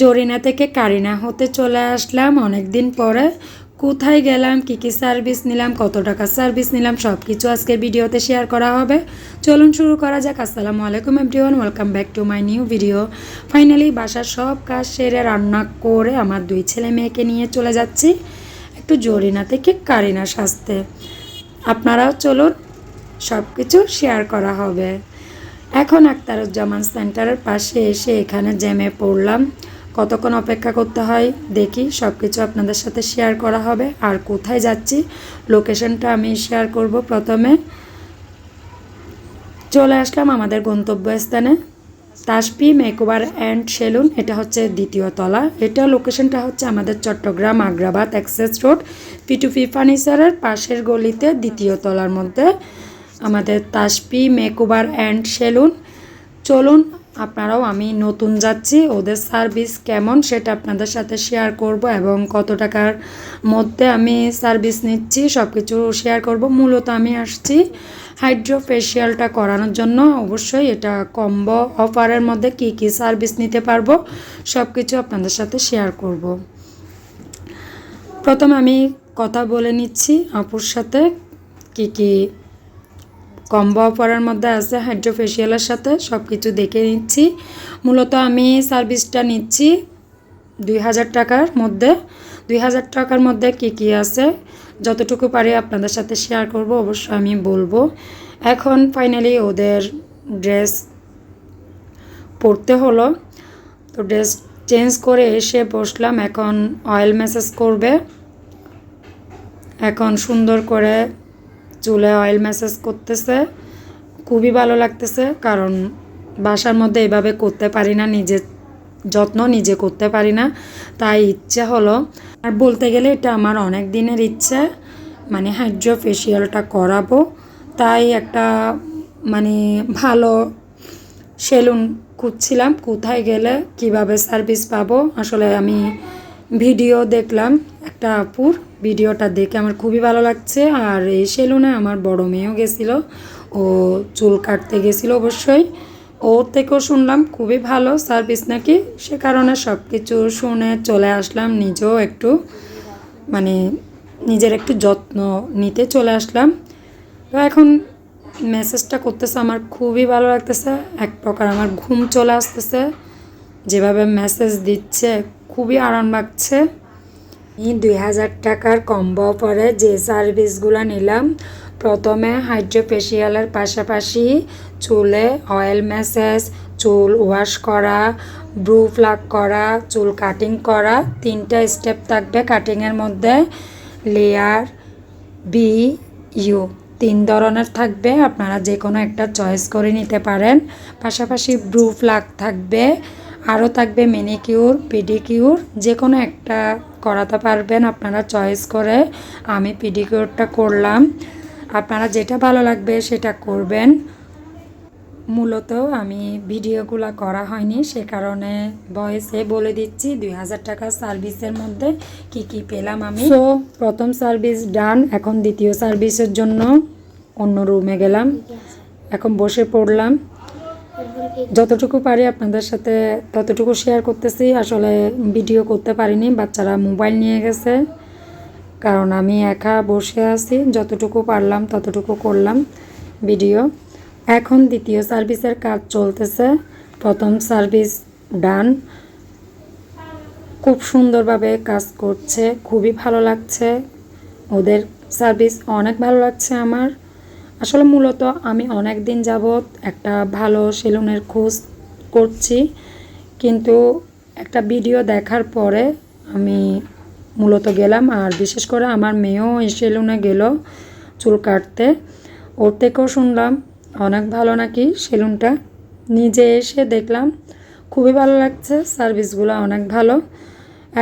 জরিনা থেকে কারিনা হতে চলে আসলাম। অনেক দিন পরে কোথায় গেলাম, কি কি সার্ভিস নিলাম, কত টাকা সার্ভিস নিলাম সব কিছু আজকের ভিডিওতে শেয়ার করা হবে। চলুন শুরু করা যাক। আসসালামু আলাইকুম everyone welcome back to my new video finally বাসার সব কাজ সেরে রান্না করে আমার দুই ছেলে মেয়েকে নিয়ে চলে যাচ্ছি, একটু জরিনা থেকে কারিনা সাজতে আপনারাও চলুন সব কিছু শেয়ার করা হবে। এখন আক্তারুজ্জামান সেন্টারের পাশে এসে এখানে জ্যামে পড়লাম। কতক্ষণ অপেক্ষা করতে হয়, দেখি সব কিছু আপনাদের সাথে শেয়ার করা হবে। আর কোথায় যাচ্ছি লোকেশনটা আমি শেয়ার করব প্রথমে। চলে আসলাম আমাদের গন্তব্যস্থানে। তাসপি মেকওভার অ্যান্ড সেলুন, এটা হচ্ছে দ্বিতীয় তলা। এটা লোকেশনটা হচ্ছে আমাদের চট্টগ্রাম আগ্রাবাদ অ্যাক্সেস রোড পিটুপি ফার্নিচারের পাশের গলিতে দ্বিতীয় তলার মধ্যে। আমাদের তাসপি মেকওভার অ্যান্ড সেলুন। চলুন আপনারাও আমি নতুন যাচ্ছি, ওদের সার্ভিস কেমন সেটা আপনাদের সাথে শেয়ার করব এবং কত টাকার মধ্যে আমি সার্ভিস নিচ্ছি সব কিছু শেয়ার করব। মূলত আমি আসছি হাইড্রো ফেশিয়ালটা করানোর জন্য। অবশ্যই এটা কম্বো অফারের মধ্যে কি কি সার্ভিস নিতে পারব সব কিছু আপনাদের সাথে শেয়ার করব। প্রথম আমি কথা বলে নিচ্ছি আপুর সাথে, কি কি কম্বো অফারের মধ্যে আছে হাইড্রোফেশিয়ালের সাথে সব কিছু দেখে নিচ্ছি। মূলত আমি সার্ভিসটা নিচ্ছি দুই হাজার টাকার মধ্যে। দুই হাজার টাকার মধ্যে কি কি আছে? যতটুকু পারি আপনাদের সাথে শেয়ার করব, অবশ্যই আমি বলব। এখন ফাইনালি ওদের ড্রেস পরতে হলো। তো ড্রেস চেঞ্জ করে এসে বসলাম, এখন অয়েল ম্যাসেজ করবে। এখন সুন্দর করে চুলে অয়েল ম্যাসেজ করতেছে, খুবই ভালো লাগতেছে, কারণ বাসার মধ্যে এভাবে করতে পারি না, নিজে যত্ন নিজে করতে পারি না, তাই ইচ্ছে হলো। আর বলতে গেলে এটা আমার অনেক দিনের ইচ্ছে মানে হাইড্রো ফেশিয়ালটা করাবো, তাই একটা মানে ভালো সেলুন খুঁজছিলাম, কোথায় গেলে কীভাবে সার্ভিস পাবো, আসলে আমি ভিডিও দেখলাম একটা আপুর ভিডিওটা দেখে আমার খুবই ভালো লাগছে। আর এই সেলুনে আমার বড় মেয়েও গেছিল। ও চুল কাটতে গেছিল অবশ্যই। ওর থেকেও শুনলাম, খুবই ভালো সার্ভিস নাকি। সে কারণে সব কিছু শুনে চলে আসলাম, নিজেও একটু মানে নিজের একটু যত্ন নিতে চলে আসলাম। তো এখন মেসেজটা করতেছে, আমার খুবই ভালো লাগতেছে। এক প্রকার আমার ঘুম চলে আসতেছে। যেভাবে মেসেজ দিচ্ছে, খুবই আরাম লাগছে। দুই হাজার টাকার কম্বো অফারে যে সার্ভিসগুলো নিলাম, প্রথমে হাইড্রোফেশিয়ালের পাশাপাশি চুলে অয়েল ম্যাসেজ চুল ওয়াশ করা ব্রু প্লাক করা, চুল কাটিং করা, তিনটা স্টেপ থাকবে কাটিংয়ের মধ্যে লেয়ার বি ইউ তিন ধরনের থাকবে, আপনারা যে কোনো একটা চয়েস করে নিতে পারেন। পাশাপাশি ব্রু প্লাক থাকবে আরও থাকবে মেনিকিউর পিডিকিউর যে কোনো একটা করাতে পারবেন আপনারা চয়েস করে। আমি পিডিকিউরটা করলাম। আপনারা যেটা ভালো লাগবে সেটা করবেন। মূলত আমি ভিডিওগুলো করা হয়নি, সে কারণে ভয়েসে বলে দিচ্ছি, দুই হাজার টাকা সার্ভিসের মধ্যে কি কি পেলাম আমি। তো প্রথম সার্ভিস ডান এখন দ্বিতীয় সার্ভিসের জন্য অন্য রুমে গেলাম। এখন বসে পড়লাম। যতটুকু পারি আপনাদের সাথে ততটুকু শেয়ার করতেছি। আসলে ভিডিও করতে পারিনি, বাচ্চারা মোবাইল নিয়ে গেছে। কারণ আমি একা বসে আছি, যতটুকু পারলাম ততটুকু করলাম ভিডিও এখন দ্বিতীয় সার্ভিসের কাজ চলতেছে। প্রথম সার্ভিস ডান খুব সুন্দরভাবে কাজ করছে, খুবই ভালো লাগছে। ওদের সার্ভিস অনেক ভালো লাগছে আমার। আসলে মূলত আমি অনেক দিন যাবৎ একটা ভালো সেলুনের খোঁজ করছি, কিন্তু একটা ভিডিও দেখার পরে আমি মূলত গেলাম আর বিশেষ করে আমার মেয়েও এই সেলুনে গেল চুল কাটতে। ওর থেকেও শুনলাম, অনেক ভালো নাকি সেলুনটা। নিজে এসে দেখলাম, খুবই ভালো লাগছে, সার্ভিসগুলো অনেক ভালো।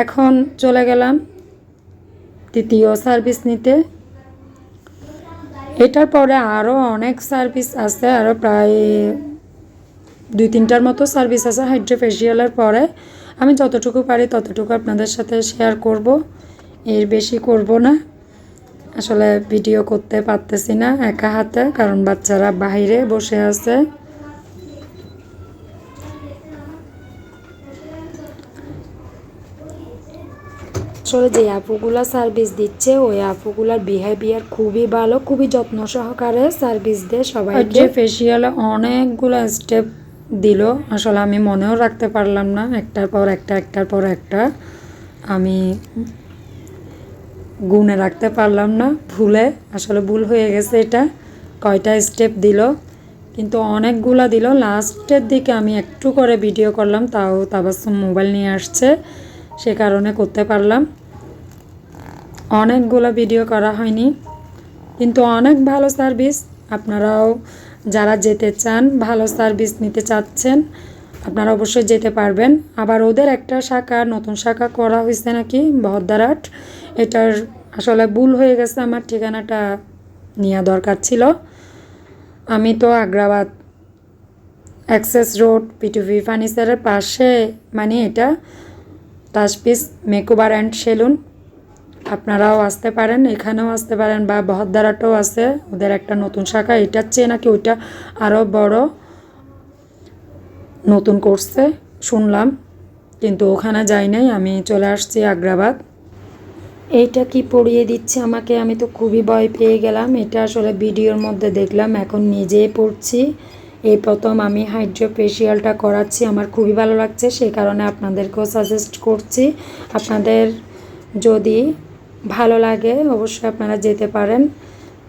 এখন চলে গেলাম তৃতীয় সার্ভিস নিতে। এটার পরে আরও অনেক সার্ভিস আছে আরও প্রায় দুই তিনটার মতো সার্ভিস আছে হাইড্রোফেশিয়ালের পরে। আমি যতটুকু পারি ততটুকু আপনাদের সাথে শেয়ার করব। এর বেশি করব না। আসলে ভিডিও করতে পারতেছি না একা হাতে, কারণ বাচ্চারা বাইরে বসে আছে। আসলে যে আপুগুলা সার্ভিস দিচ্ছে, ওই আপুগুলার বিহেভিয়ার খুবই ভালো, খুবই যত্ন সহকারে সার্ভিস দেয় সবাইকে। ফেসিয়ালে অনেকগুলো স্টেপ দিল, আসলে আমি মনেও রাখতে পারলাম না, একটার পর একটা, একটার পর একটা। আমি গুনে রাখতে পারলাম না, ভুলে, আসলে ভুল হয়ে গেছে এটা। কয়টা স্টেপ দিল, কিন্তু অনেকগুলা দিল। লাস্টের দিকে আমি একটু করে ভিডিও করলাম, তাও তাবাসুম মোবাইল নিয়ে আসছে। সে কারণে করতে পারলাম। অনেকগুলো ভিডিও করা হয়নি। কিন্তু অনেক ভালো সার্ভিস আপনারাও যারা যেতে চান, ভালো সার্ভিস নিতে চাচ্ছেন, আপনারা অবশ্যই যেতে পারবেন। আবার ওদের একটা শাখা, নতুন শাখা করা হয়েছে নাকি? বহদ্দারাট এটার আসলে ভুল হয়ে গেছে, আমার ঠিকানাটা নেওয়া দরকার ছিল। আমি তো আগ্রাবাদ অ্যাক্সেস রোড পিটুভি ফার্নিচারের পাশে মানে এটা তাজপিস মেকওভার অ্যান্ড সেলুন আপনারাও আসতে পারেন, এখানেও আসতে পারেন বা বহদ্দারাটাও আছে। ওদের একটা নতুন শাখা এটার চেয়ে নাকি ওইটা আরও বড় নতুন করছে, শুনলাম। কিন্তু ওখানে যাই নাই, আমি চলে আসছি আগ্রাবাদ। এইটা কি পড়িয়ে দিচ্ছে আমাকে? আমি তো খুবই ভয় পেয়ে গেলাম। এটা আসলে ভিডিওর মধ্যে দেখলাম, এখন নিজেই পড়ছি। এই প্রথম আমি হাইড্রো ফেসিয়ালটা করাচ্ছি আমার খুবই ভালো লাগছে সেই কারণে আপনাদেরকেও সাজেস্ট করছি। আপনাদের যদি ভালো লাগে অবশ্যই আপনারা যেতে পারেন।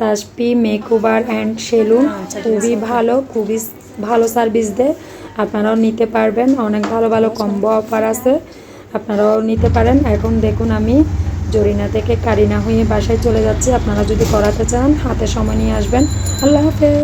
তাজপি মেকওভার অ্যান্ড সেলুন খুবই ভালো খুবই ভালো সার্ভিস দেয়। আপনারাও নিতে পারবেন অনেক ভালো ভালো কম্বো অফার আছে আপনারাও নিতে পারেন। এখন দেখুন আমি জরিনা থেকে কারিনা হয়ে বাসায় চলে যাচ্ছি আপনারা যদি করাতে চান হাতে সময় নিয়ে আসবেন। আল্লাহ হাফেজ।